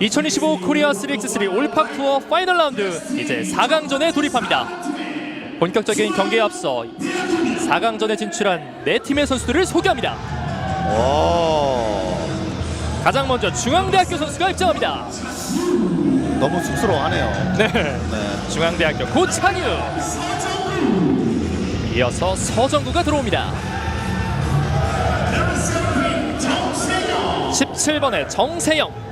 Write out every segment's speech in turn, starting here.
2025 코리아 3x3 올팍 투어 파이널 라운드 이제 4강전에 돌입합니다. 본격적인 경기에 앞서 4강전에 진출한 네 팀의 선수들을 소개합니다. 와 가장 먼저 중앙대학교 선수가 입장합니다. 너무 쑥스러워하네요. 네, 네. 중앙대학교 고창유. 이어서 서정구가 들어옵니다. 17번에 정세영.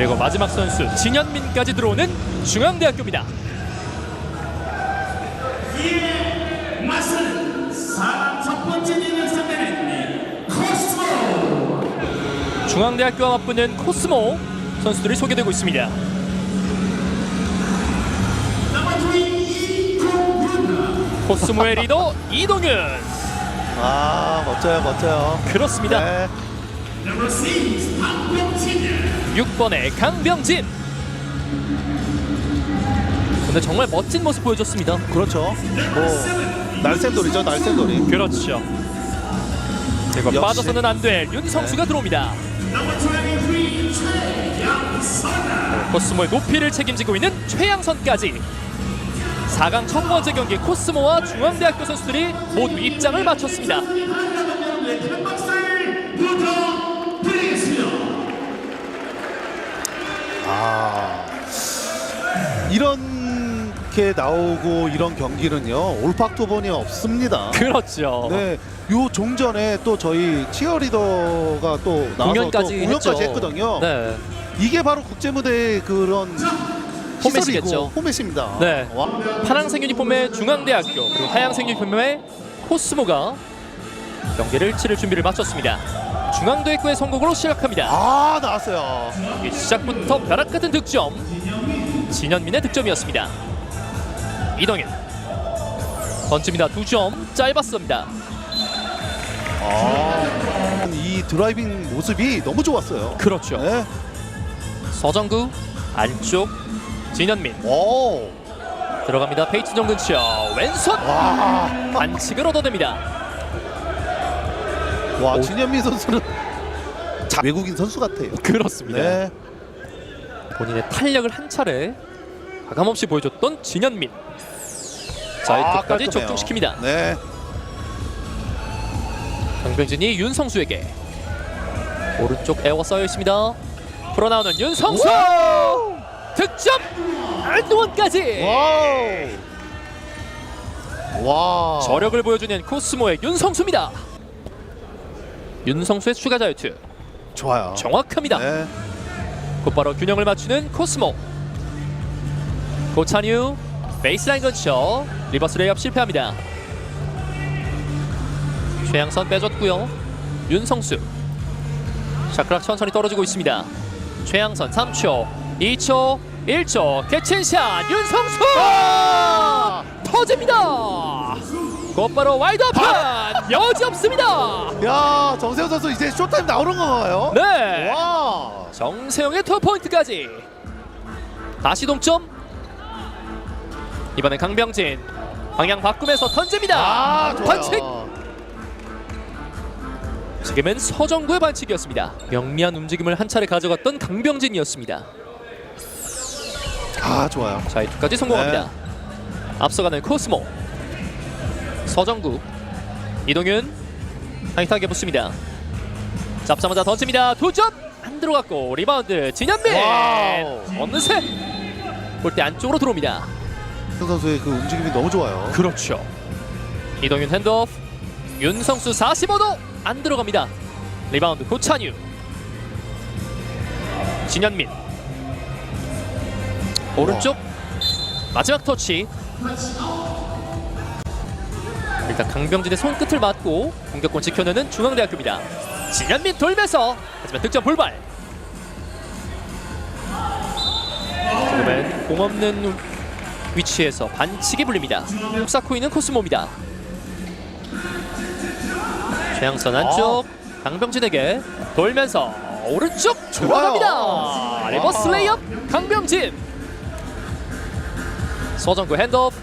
그리고 마지막 선수 진현민까지 들어오는 중앙대학교입니다. 맞서는 사람 첫 번째 진영 상대는 코스모 중앙대학교와 맞붙는 코스모 선수들이 소개되고 있습니다. 넘버 3 이동윤 코스모의 리더 이동윤. 아 멋져요 멋져요. 그렇습니다. 네. 넘버 6 박병진 6번의 강병진. 근데 정말 멋진 모습 보여줬습니다. 그렇죠. 뭐 날쌘돌이죠 날쌘돌이. 그렇죠. 그리고 역시. 빠져서는 안 될 윤성수가 들어옵니다. 넘버 23 최양선 코스모의 높이를 책임지고 있는 최양선까지 4강 첫 번째 경기 코스모와 중앙대학교 선수들이 모두 입장을 마쳤습니다. 부탁드리겠습니다 아 이렇게 나오고 이런 경기는요 올팍토본이 없습니다. 그렇죠. 네, 요 종전에 또 저희 치어리더가 또 나와서 공연까지, 또 공연까지 했죠. 했거든요. 네. 이게 바로 국제 무대의 그런 포맷이겠죠. 시설이고 포맷입니다. 네. 와, 파랑색 유니폼의 중앙대학교 그리고 하양색 유니폼의 코스모가 경기를 치를 준비를 마쳤습니다. 중앙대학교의 성공으로 시작합니다. 아 나왔어요. 이 시작부터 벼락 같은 득점 진현민의 득점이었습니다. 이동현 던집니다. 두 점 짧았습니다. 아, 이 드라이빙 모습이 너무 좋았어요. 그렇죠. 네. 서정구 안쪽 진현민 오, 들어갑니다. 페이트 정 근처 왼손 와, 반칙을 얻어냅니다. 와 오. 진현민 선수는 자, 외국인 선수 같아요. 그렇습니다. 네. 본인의 탄력을 한 차례 가감없이 보여줬던 진현민. 자이트까지 깔끔해요. 적중시킵니다. 네. 강병진이 윤성수에게 오른쪽 에어 쌓여 있습니다. 풀어나오는 윤성수 득점 안동원까지 와우. 와. 저력을 보여주는 코스모의 윤성수입니다. 윤성수의 추가 자유투. 좋아요. 정확합니다. 네. 곧바로 균형을 맞추는 코스모. 고찬유 베이스라인 근처 리버스 레이업 실패합니다. 최양선 빼줬고요. 윤성수. 샤크락 천천히 떨어지고 있습니다. 최양선 3초 2초 1초. 개친샷! 윤성수! 터집니다 곧바로 와이드 오픈 여지 없습니다. 야 정세호 선수 이제 쇼타임 나오는 건가요? 네. 와. 정세영의 투 포인트까지. 다시 동점. 이번엔 강병진. 방향 바꾸면서 던집니다. 아 좋아요. 반칙. 지금은 서정구의 반칙이었습니다. 영리한 움직임을 한 차례 가져갔던 강병진이었습니다. 아 좋아요. 자 이투까지 성공합니다. 네. 앞서가는 코스모 서정구. 이동윤. 타이트하게 붙습니다. 잡자마자 던집니다. 두점 안 들어갔고 리바운드 진현민! 와우. 어느새 골대 안쪽으로 들어옵니다. 형 선수의 그 움직임이 너무 좋아요. 그렇죠. 이동윤 핸드오프. 윤성수 45도 안 들어갑니다. 리바운드 고찬유. 진현민. 오른쪽 마지막 터치 일단 강병진의 손끝을 맞고 공격권 지켜내는 중앙대학교입니다. 진현민 돌면서 하지만 득점 불발. 지금은 공 없는 위치에서 반칙이 불립니다. 훅 쌓고 있는 코스모입니다. 최양선 안쪽 강병진에게 돌면서 오른쪽 들어갑니다. 리버스 와. 레이업 강병진. 서정구 핸드오프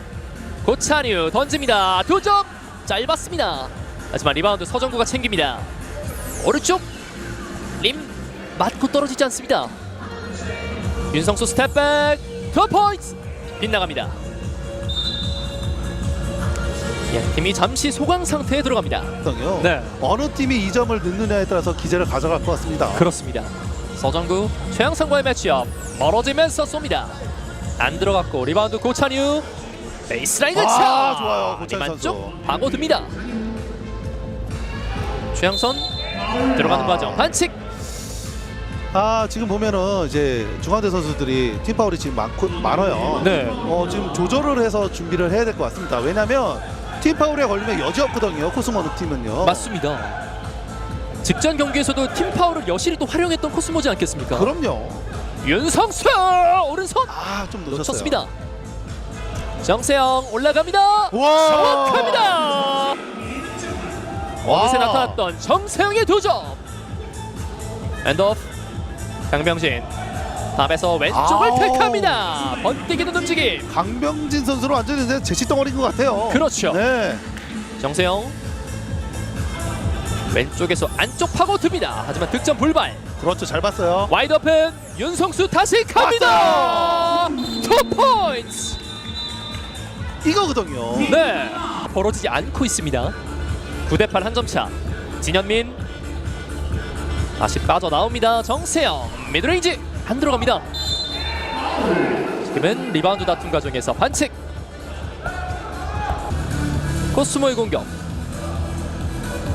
고찬유 던집니다. 두 점 짧았습니다 하지만 리바운드 서정구가 챙깁니다 오른쪽 림 맞고 떨어지지 않습니다. 윤성수 스텝백 투 포인트 빗나갑니다. 양 팀이 잠시 소강 상태에 들어갑니다. 거든요. 네. 어느 팀이 이 점을 넣느냐에 따라서 기제를 가져갈 것 같습니다. 그렇습니다. 서정구 최양상과의 매치업 멀어지면서 쏩니다. 안 들어갔고 리바운드 고찬유 베이스라인 아, 차 좋아요. 고찬유 리만 선수. 쪽 파고듭니다. 최양선 들어가는 아. 과정 반칙 아 지금 보면은 이제 중앙대 선수들이 팀 파울이 지금 많고 많아요. 네. 어 지금 조절을 해서 준비를 해야 될 것 같습니다. 왜냐하면 팀 파울에 걸리면 여지 없거든요. 코스모노 팀은요. 맞습니다. 직전 경기에서도 팀 파울을 여실히 또 활용했던 코스모지 않겠습니까? 그럼요. 윤성수 오른손 아 좀 놓쳤어요. 놓쳤습니다. 정세영 올라갑니다. 와. 정확합니다. 어느새 나타났던 정세영의 두 점. 엔드오프 강병진 탑에서 왼쪽을 아우. 택합니다. 번뜩이는 움직임. 강병진 선수로 완전히 이제 제시 덩어리인 것 같아요. 그렇죠. 네. 정세영 왼쪽에서 안쪽 파고 듭니다. 하지만 득점 불발. 그렇죠. 잘 봤어요. 와이드 오픈 윤성수 다시 갑니다. 투 포인트. 이거거든요. 네. 벌어지지 않고 있습니다. 9대8 한 점차. 진현민. 다시 빠져나옵니다. 정세영. 미드레인지. 안 들어갑니다. 지금은 리바운드 다툼 과정에서 반칙. 코스모의 공격.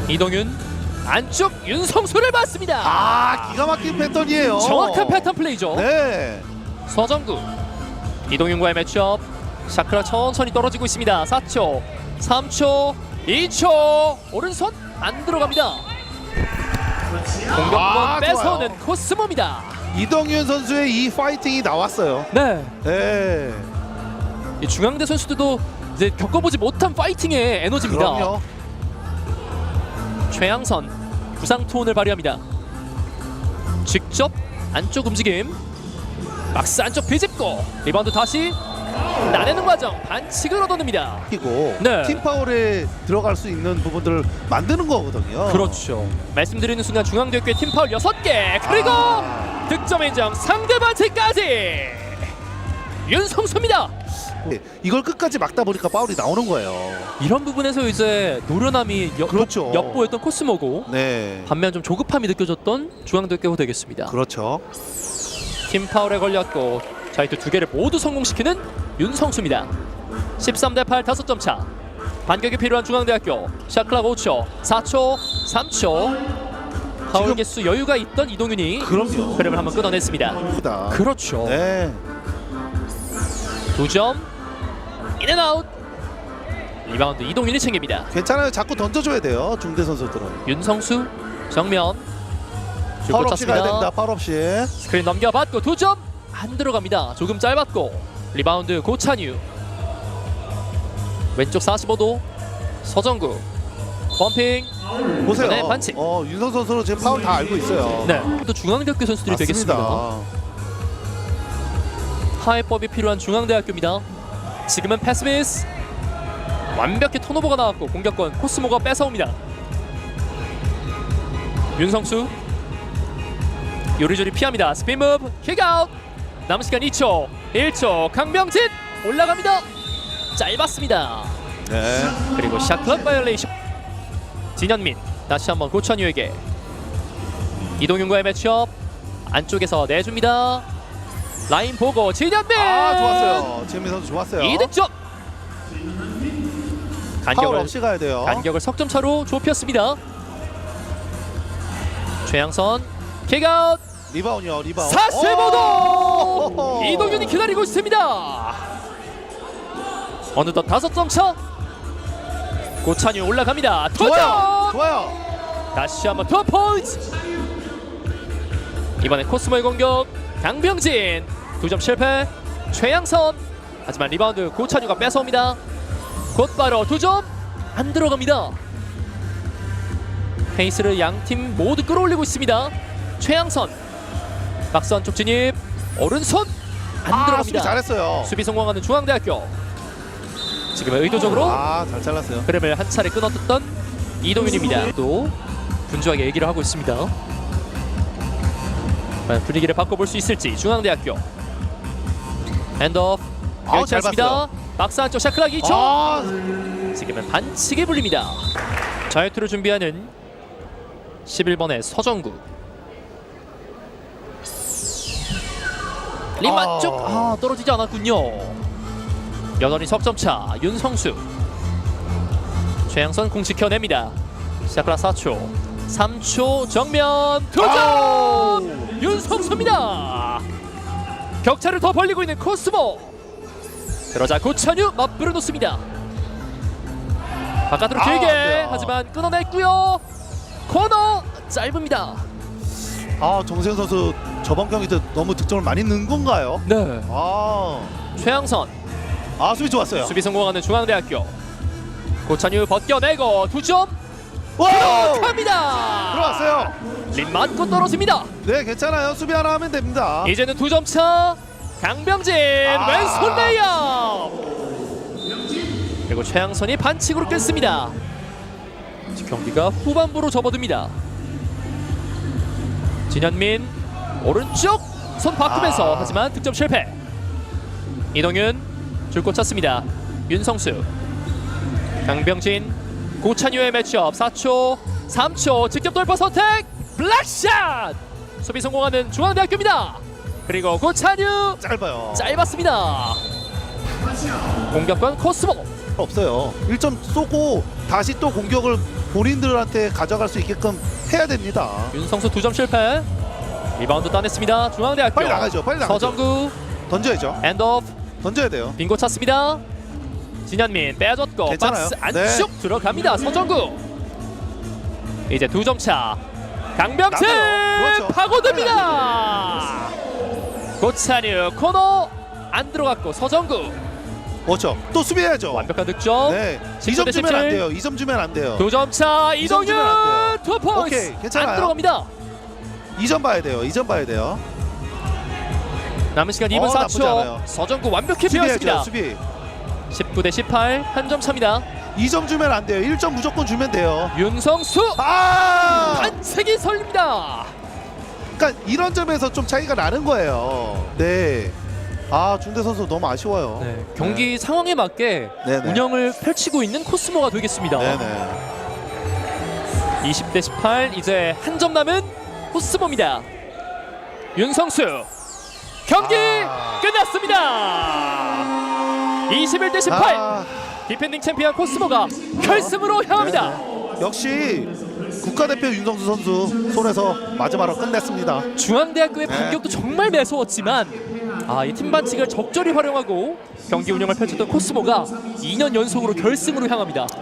이동윤. 안쪽 윤성수를 맞습니다. 아 기가 막힌 패턴이에요. 정확한 패턴 플레이죠. 네. 서정구. 이동윤과의 매치업 샤크라 천천히 떨어지고 있습니다. 4초 3초 2초. 오른손 안 들어갑니다. 공격권 아, 좋아요. 코스모입니다. 이동윤 선수의 이 파이팅이 나왔어요. 네. 네. 이 중앙대 선수들도 이제 겪어보지 못한 파이팅의 에너지입니다. 그럼요. 최양선 부상 톤을 발휘합니다. 직접 안쪽 움직임. 박스 안쪽 비집고 리바운드 다시 나내는 과정 반칙을 얻어냅니다 이고 네. 팀 파울에 들어갈 수 있는 부분들을 만드는 거거든요. 그렇죠. 말씀드리는 순간 중앙대학교의 팀 파울 6개 그리고 아. 득점 인정 상대 반칙까지 윤성수입니다. 네, 이걸 끝까지 막다 보니까 파울이 나오는 거예요. 이런 부분에서 이제 노련함이 여, 그렇죠. 엿보였던 코스모고 네. 반면 좀 조급함이 느껴졌던 중앙대학교 되겠습니다. 그렇죠. 팀 파울에 걸렸고 자이트 두 개를 모두 성공시키는 윤성수입니다. 13대 8 5점 차. 반격이 필요한 중앙대학교 샷클락 5초 4초 3초 파울 개수 여유가 있던 이동윤이 그럼요. 흐름을 한번 끊어냈습니다. 크다. 그렇죠. 네. 두 점. 인앤아웃. 리바운드 이동윤이 챙깁니다. 괜찮아요. 자꾸 던져줘야 돼요. 중대 선수들은. 윤성수 정면. 줄 파울 없이 가야 꽂혔습니다. 됩니다. 파울 없이. 스크린 넘겨받고 두 점. 안 들어갑니다. 조금 짧았고 리바운드 고찬유. 왼쪽 45도 서정구. 범핑. 보세요. 네, 반칙. 어, 윤성 선수는 지금 파울 다 알고 있어요. 네. 또 중앙대학교 선수들이 되겠습니다. 파해법이 필요한 중앙대학교입니다. 지금은 패스미스 완벽히 턴오버가 나왔고 공격권 코스모가 뺏어옵니다. 윤성수 요리조리 피합니다. 스핀 무브 킥아웃 남은 시간 2초 1초 강병진 올라갑니다. 짧았습니다. 네. 그리고 샷클럽 바이올레이션 진현민 다시 한번 고천유에게 이동윤과의 매치업 안쪽에서 내줍니다. 라인 보고 진현민 아, 좋았어요. 재민 선수 좋았어요. 이득점 파울 간격을 없이 가야 돼요. 간격을 석점 차로 좁혔습니다. 최양선 킥아웃 리바운이요. 리바운. 45도 오! 이동윤이 기다리고 있습니다. 어느덧 다섯 점 차. 고찬유 올라갑니다. 좋아요. 도전 좋아요. 다시 한번 투 포인트. 이번엔 코스모의 공격 강병진 두 점 실패. 최양선 하지만 리바운드 고찬유가 뺏어옵니다. 곧바로 두 점 안 들어갑니다. 페이스를 양 팀 모두 끌어올리고 있습니다. 최양선 박스 안쪽 진입 오른손 안 아, 들어갑니다. 수비 잘했어요. 수비 성공하는 중앙대학교. 지금은 의도적으로 아, 잘 잘랐어요. 흐름을 한 차례 끊었던 이동윤입니다. 또 분주하게 얘기를 하고 있습니다. 과연 분위기를 바꿔볼 수 있을지 중앙대학교 핸드오프 아우, 않습니다 봤어요. 박스 안쪽 샤클락 2초 아, 지금은 반칙이 불립니다 자유투를 준비하는 11번의 서정구 림만 아. 쪽 아, 떨어지지 않았군요. 여전히 석점차 윤성수. 최양선 공 지켜냅니다. 샤클락 4초 3초 정면 아우. 윤성수입니다. 격차를 더 벌리고 있는 코스모. 그러자 고찬유 맞불어 놓습니다. 바깥으로 아, 길게 안 돼요. 하지만 끊어냈고요. 코너 짧습니다. 아 정세현 선수 저번 경기 때 너무 득점을 많이 넣은 건가요? 네 아, 최양선 아 수비 좋았어요. 수비 성공하는 중앙대학교 고찬유 벗겨내고 두점 와! 갑니다 들어왔어요. 림 맞고 떨어집니다 네, 괜찮아요. 수비 하나 하면 됩니다. 이제는 두 점 차 강병진 아. 왼손 레이업 그리고 최양선이 반칙으로 끊습니다 경기가 후반부로 접어듭니다 진현민 오른쪽 손 바꾸면서 아. 하지만 득점 실패. 이동윤 줄곧 찼습니다. 윤성수. 강병진 고찬유의 매치업 4초 3초 직접 돌파 선택. 블락샷! 수비 성공하는 중앙대학교입니다. 그리고 고찬유. 짧아요. 짧았습니다. 공격권 코스모. 없어요. 1점 쏘고 다시 또 공격을 본인들한테 가져갈 수 있게끔 해야 됩니다. 윤성수 두 점 실패 리바운드 따냈습니다 중앙대학교 빨리 나가죠. 빨리 나가죠. 서정구 던져야죠. 엔드오프 던져야 돼요. 빙고 찼습니다 진현민 빼줬고 괜찮아요. 박스 안쪽 들어갑니다 서정구 이제 두 점 차 강병진 나가요. 그렇죠. 파고듭니다 고찬유 코너 안 들어갔고 서정구 그렇죠. 또 수비해야죠. 완벽한 득점 네. 17대 2점 주면 안 17. 돼요. 2점 주면 안 돼요. 두 점차 주면 안 이동윤 돼요. 투 포인트 오케이, 괜찮아요. 안 들어갑니다 2점 봐야 돼요. 2점 봐야 돼요. 남은 시간 2분 어, 나쁘지 4초 않아요. 서정구 완벽히 수비해야죠. 비웠습니다 수비. 19 대 18 한 점 차입니다 2점 주면 안 돼요. 1점 무조건 주면 돼요. 윤성수 아! 반칙이 설립니다 그러니까 이런 점에서 좀 차이가 나는 거예요. 네. 아, 준대 선수 너무 아쉬워요. 네, 경기 상황에 맞게 네네. 운영을 펼치고 있는 코스모가 되겠습니다. 네, 네. 20 대 18 이제 한 점 남은 코스모입니다. 윤성수 경기 아. 끝났습니다. 21대 18 아, 디펜딩 챔피언 코스모가 결승으로 향합니다. 네. 역시 국가대표 윤성수 선수 손에서 마지막으로 끝냈습니다. 중앙대학교의 네. 반격도 정말 매서웠지만 아, 이 팀 반칙을 적절히 활용하고 경기 운영을 펼쳤던 코스모가 2년 연속으로 결승으로 향합니다.